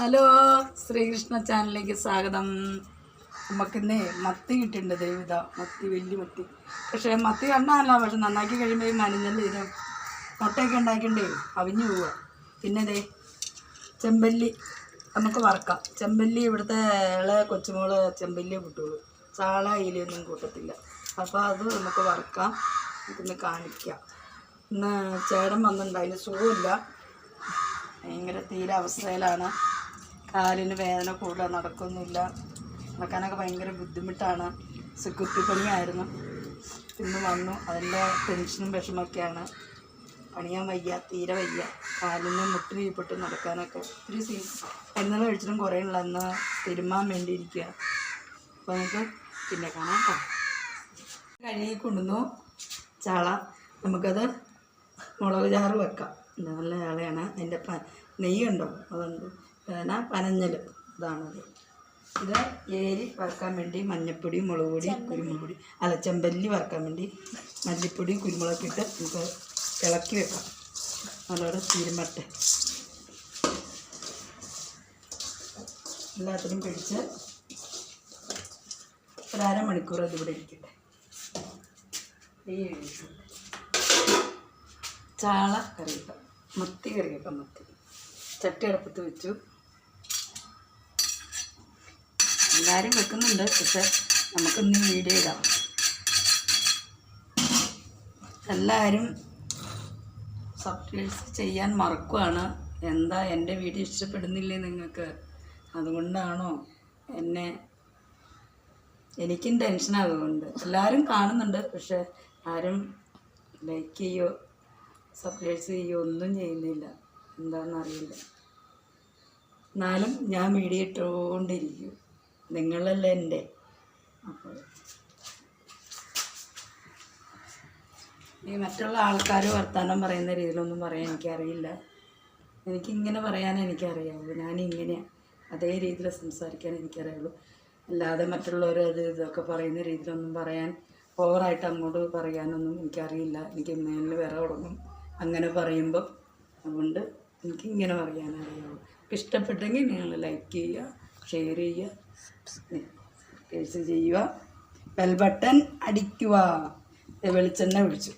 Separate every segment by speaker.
Speaker 1: Hello Sreekrishna ചാനലിലേക്ക് സ്വാഗതം. നമുക്കിന്ന് മത്തി കിട്ടിയിട്ടുണ്ട് ദൈവത മത്തി വലിയ മത്തി. പക്ഷേ മത്തി കണ്ടാണല്ലോ പക്ഷെ നന്നാക്കി കഴിയുമ്പോൾ ഇതും ഇത് മുട്ടയൊക്കെ ഉണ്ടാക്കിണ്ടേ അവിഞ്ഞു പോവുക. പിന്നെ ദേ ചെമ്പല്ലി നമുക്ക് വറക്കാം. ചെമ്പല്ലി ഇവിടുത്തെ ഇളയ കൊച്ചുമോൾ ചെമ്പല്ലി കൂട്ടുള്ളൂ. ചാള ഇലയൊന്നും കൂട്ടത്തില്ല. അപ്പോൾ അത് നമുക്ക് വറക്കാം. പിന്നെ കാണിക്കാം. ഇന്ന് ചേടം വന്നിട്ടുണ്ട്. അതിന് സുഖമില്ല. ഭയങ്കര തീരെ അവസ്ഥയിലാണ് കാലിന് വേദന കൂടുതൽ നടക്കുന്നില്ല. നടക്കാനൊക്കെ ഭയങ്കര ബുദ്ധിമുട്ടാണ്. സെക്യൂരിറ്റി പണിയായിരുന്നു ഇന്ന് വന്നു. അതിന്റെ ടെൻഷനും വിഷമൊക്കെയാണ്. പണിയാൻ വയ്യ തീരെ വയ്യ. കാലിന് മുട്ടി വീപ്പെട്ട് നടക്കാനൊക്കെ. ഒത്തിരി സീ മരുന്നുകൾ കഴിച്ചിട്ടും കുറേ ഉള്ള. അന്ന് തിരുമാൻ വേണ്ടി ഇരിക്കുക അപ്പോൾ നമുക്ക് പിന്നെ കാണാം കേട്ടോ. കഴുകി കൊണ്ടുവന്നു. ചാള. നമുക്കത് മുളക് ചാറ് വെക്കാം. നല്ല ചാളയാണ്. അതിന്റെ നെയ്യുണ്ടോ? അതുണ്ട്. പിന്നെ പനഞ്ഞൽ ഇതാണത് ഇത് ഏരി വറക്കാൻ വേണ്ടി മഞ്ഞപ്പൊടി മുളക് പൊടി കുരുമുളക് പൊടി അല്ല ചെമ്പല്ലി വറക്കാൻ വേണ്ടി മല്ലിപ്പൊടി കുരുമുളക് ഇട്ട് നമുക്ക് ഇളക്കി വെക്കാം. നല്ലോണം തീരുമട്ടെ എല്ലാത്തിനും പിടിച്ച് ഒരു അരമണിക്കൂർ അതിവിടെ ഇരിക്കട്ടെ. ചാള കറി വെക്കാം മത്തി കറി വെക്കാം മത്തി. ചട്ടി അടുപ്പത്ത് വെച്ചു. എല്ലാവരും വെക്കുന്നുണ്ട് പക്ഷെ നമുക്കൊന്ന് വീഡിയോ ഇടാം. എല്ലാവരും സബ്സ്ക്രൈബ് ചെയ്യാൻ മറക്കുവാണ്. എന്താ എന്റെ വീഡിയോ ഇഷ്ടപ്പെടുന്നില്ലേ നിങ്ങൾക്ക്? അതുകൊണ്ടാണോ എന്നെ എനിക്കും ടെൻഷനാകുന്നുണ്ട് എല്ലാവരും കാണുന്നുണ്ട് പക്ഷെ ആരും ലൈക്ക് ചെയ്യോ സബ്സ്ക്രൈബ് ചെയ്യോ ഒന്നും ചെയ്യുന്നില്ല. എന്താണെന്നറിയില്ല എന്നാലും ഞാൻ വീഡിയോ ഇട്ടുകൊണ്ടിരിക്കും. നിങ്ങളല്ലേ എന്റെ? അപ്പോൾ ഈ മറ്റുള്ള ആൾക്കാർ വർത്തമാനം പറയുന്ന രീതിയിലൊന്നും പറയാൻ എനിക്കറിയില്ല. എനിക്കിങ്ങനെ പറയാൻ എനിക്കറിയാവുള്ളൂ. ഞാനിങ്ങനെയാണ് അതേ രീതിയിൽ സംസാരിക്കാൻ എനിക്കറിയുള്ളൂ. അല്ലാതെ മറ്റുള്ളവർ അത് ഇതൊക്കെ പറയുന്ന രീതിയിലൊന്നും പറയാൻ ഓവറായിട്ട് അങ്ങോട്ട് പറയാനൊന്നും എനിക്കറിയില്ല. എനിക്ക് മേലിൽ വിറ തുടങ്ങും അങ്ങനെ പറയുമ്പോൾ അതുകൊണ്ട് എനിക്കിങ്ങനെ പറയാനറിയാവുള്ളൂ. ഇഷ്ടപ്പെട്ടെങ്കിൽ നിങ്ങൾ ലൈക്ക് ചെയ്യുക. ഷെയർ ചെയ്യുക സബ്സ്ക്രൈബ് ചെയ്യുക ബെൽ ബട്ടൺ അടിക്കുക. വെളിച്ചെണ്ണ ഒഴിച്ചു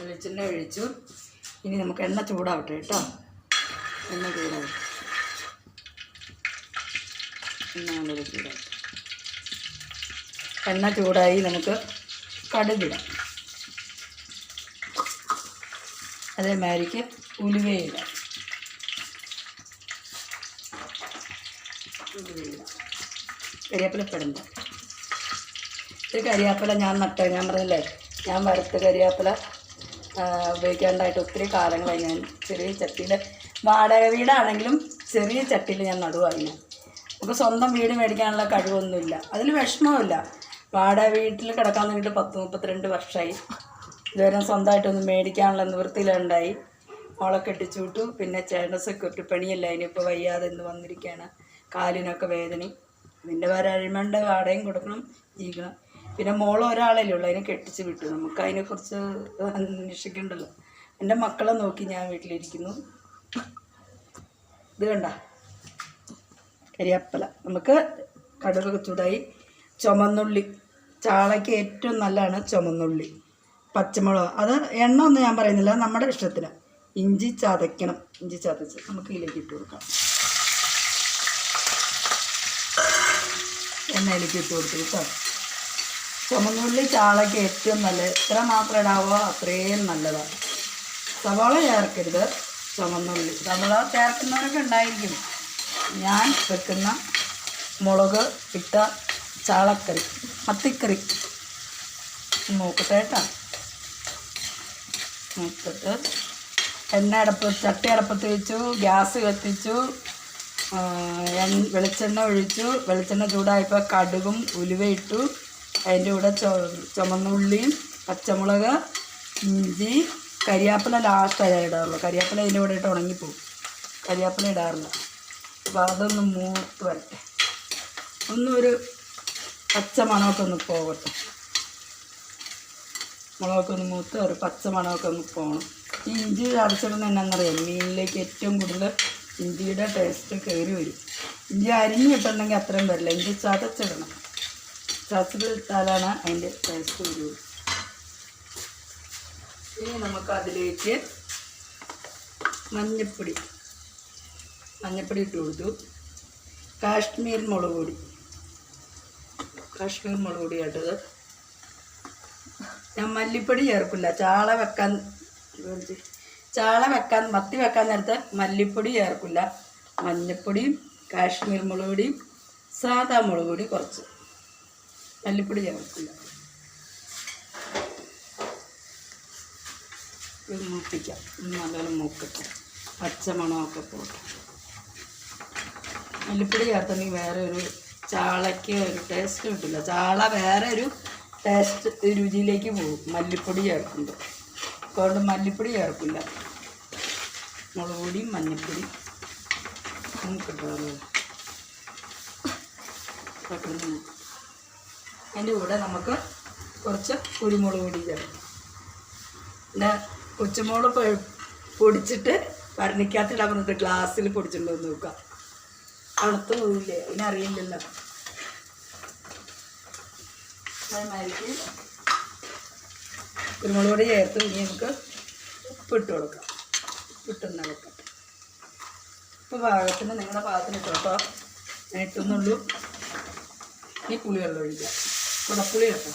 Speaker 1: വെളിച്ചെണ്ണ ഒഴിച്ചു. ഇനി നമുക്ക് എണ്ണ ചൂടാവട്ടെ കേട്ടോ. എണ്ണ ചൂടാവട്ടെ. എണ്ണ നല്ല ചൂടാവട്ടെ. എണ്ണ ചൂടായി നമുക്ക് കടുകിടാം. അതേമാതിരിക്ക് ഉലുവയില. കരിയാപ്പിലപ്പെടുന്നു ഇത് കരിയാപ്പില ഞാൻ നട്ട ഞാൻ പറഞ്ഞില്ലേ ഞാൻ വറുത്ത കരിയാപ്പില ഉപയോഗിക്കാണ്ടായിട്ട് ഒത്തിരി കാലങ്ങളായി ഞാൻ ചെറിയ ചട്ടിയിൽ വാടക വീടാണെങ്കിലും ചെറിയ ചട്ടിയിൽ ഞാൻ നടുവായി ഞാൻ. നമുക്ക് സ്വന്തം വീട് മേടിക്കാനുള്ള കഴിവൊന്നുമില്ല. അതിൽ വിഷമമില്ല വാടക വീട്ടിൽ കിടക്കാൻ വേണ്ടിയിട്ട് പത്ത് മുപ്പത്തിരണ്ട് വർഷമായി ഇതുവരെ സ്വന്തമായിട്ടൊന്നും മേടിക്കാനുള്ള നിവൃത്തിയിലുണ്ടായി. മോളെ കെട്ടിച്ചു വിട്ടു. പിന്നെ ചേട്ടൻ സെക്യൂരിറ്റി പണിയല്ല? അതിനിപ്പോൾ വയ്യാതെ ഇന്ന് വന്നിരിക്കുകയാണ്. കാലിനൊക്കെ വേദനയും. അതിന്റെ വേറെ അഴിമണ്ട വാടകയും കൊടുക്കണം ജീവിക്കണം. പിന്നെ മോൾ ഒരാളല്ലേ ഉള്ളൂ. അതിനെ കെട്ടിച്ച് വിട്ടു. നമുക്ക് അതിനെക്കുറിച്ച് അന്വേഷിക്കണ്ടല്ലോ. എന്റെ മക്കളെ നോക്കി ഞാൻ വീട്ടിലിരിക്കുന്നു. ഇത് കണ്ട? കരിയപ്പല. നമുക്ക് കടുക് ചൂടായി. ചുമന്നുള്ളി. ചാളയ്ക്ക് ഏറ്റവും നല്ലതാണ് ചുമന്നുള്ളി. പച്ചമുളക്. അത് എണ്ണ ഒന്നും ഞാൻ പറയുന്നില്ല. നമ്മുടെ ഇഷ്ടത്തിന്. ഇഞ്ചി ചതയ്ക്കണം. ഇഞ്ചി ചതച്ച് നമുക്ക് ഇതിലേക്ക് ഇട്ട് കൊടുക്കാം. എണ്ണയിലേക്ക് ഇട്ട് കൊടുത്തു കേട്ടോ. ചുമന്നുള്ളി ചാളയ്ക്ക് ഏറ്റവും നല്ലത്. എത്ര മാത്രം ഇടാവോ അത്രയും നല്ലതാണ്. സവാള ചേർക്കരുത്. ചുമന്നുള്ളി. സവാള ചേർക്കുന്നവരൊക്കെ ഉണ്ടായിരിക്കും. ഞാൻ വെക്കുന്ന മുളക് ഇട്ട ചാളക്കറി മത്തിക്കറി. നോക്കട്ടെ കേട്ടോ. നോക്കിട്ട് എണ്ണ അടപ്പ് ചട്ടി അടപ്പത്ത് വെച്ചു ഗ്യാസ് കത്തിച്ചു വെളിച്ചെണ്ണ ഒഴിച്ചു. വെളിച്ചെണ്ണ ചൂടായപ്പോൾ കടുകും ഉലുവയിട്ടു അതിന്റെ കൂടെ ചൊ ചുമന്നുള്ളിയും പച്ചമുളക് ഇഞ്ചി കരിയാപ്പില ലാസ്റ്റായി ഇടാറുള്ളൂ. കരിയാപ്പില അതിന്റെ കൂടെ ഇട്ട് ഉണങ്ങിപ്പോവും. കരിയാപ്പില ഇടാറില്ല. അപ്പോൾ അതൊന്ന് മൂത്ത് വരട്ടെ. ഒന്നൊരു പച്ച മണമൊക്കെ ഒന്ന് പോകട്ടെ. മുളകൊക്കെ ഒന്ന് മൂത്ത് ഒരു പച്ച മണമൊക്കെ ഒന്ന് പോകണം ഈ ഇഞ്ചി ചതച്ചിടുന്ന എന്നാന്നറിയാം മീനിലേക്ക് ഏറ്റവും കൂടുതൽ ഇഞ്ചിയുടെ ടേസ്റ്റ് കയറി വരും. ഇഞ്ചി അരിഞ്ഞിട്ടുണ്ടെങ്കിൽ അത്രയും വരില്ല. ഇഞ്ചി ചതച്ചിടണം. ചതച്ചിട്ടാലാണ് അതിന്റെ ടേസ്റ്റ് വരുള്ളൂ ഇനി നമുക്ക് അതിലേക്ക് മഞ്ഞപ്പൊടി. മഞ്ഞപ്പൊടി ഇട്ട് കൊടുത്തു. കാശ്മീർ മുളക് പൊടി. കാശ്മീർ മുളക് പൊടി ഇട്ടത് ഞാൻ മല്ലിപ്പൊടി ചേർക്കില്ല. ചാള വെക്കാൻ ചാള വെക്കാൻ മത്തി വെക്കാൻ നേരത്തെ മല്ലിപ്പൊടി ചേർക്കില്ല. മഞ്ഞപ്പൊടിയും കാശ്മീർ മുളക് പൊടിയും സാധാ മുളക് പൊടി കുറച്ച്. മല്ലിപ്പൊടി ചേർക്കില്ല. മൂപ്പിക്കാം. നല്ലോണം മൂക്കട്ടെ. പച്ചമണമൊക്കെ പോട്ടെ. മല്ലിപ്പൊടി ചേർത്തെങ്കിൽ വേറെ ഒരു ചാളയ്ക്ക് ഒരു ടേസ്റ്റ് കിട്ടില്ല. ചാള വേറെ ഒരു ടേസ്റ്റ് രുചിയിലേക്ക് പോകും. മല്ലിപ്പൊടി ചേർക്കുമ്പോൾ അതുകൊണ്ട് മല്ലിപ്പൊടി ചേർക്കില്ല. മുളക് പൊടിയും മഞ്ഞൾപ്പൊടി പെട്ടെന്ന് അതിന്റെ കൂടെ നമുക്ക് കുറച്ച് കുരുമുളക് പൊടി ചേർക്കാം. പിന്നെ കൊച്ചുമുളക് പൊടിച്ചിട്ട് ഭരണിക്കകത്തിടാൻ വന്നിട്ട് ഗ്ലാസ്സിൽ പൊടിച്ചിട്ടുണ്ടോ എന്ന് നോക്കാം. തണുത്ത് പോവില്ലേ? അതിനറിയില്ലല്ലോ. കുരുമുളക് പൊടി ചേർത്ത് ഇനി നമുക്ക് ഉപ്പിട്ട് കൊടുക്കാം. ഉപ്പിട്ടൊന്ന് വെക്കാം ഇപ്പോൾ പാകത്തിന് നിങ്ങളുടെ പാകത്തിന് ഇട്ടോ കേട്ടോ ഞാൻ ഇട്ടുന്നുള്ളൂ ഇനി പുളിവെള്ളം ഒഴിക്കാം. കുടപ്പുളി കേട്ടോ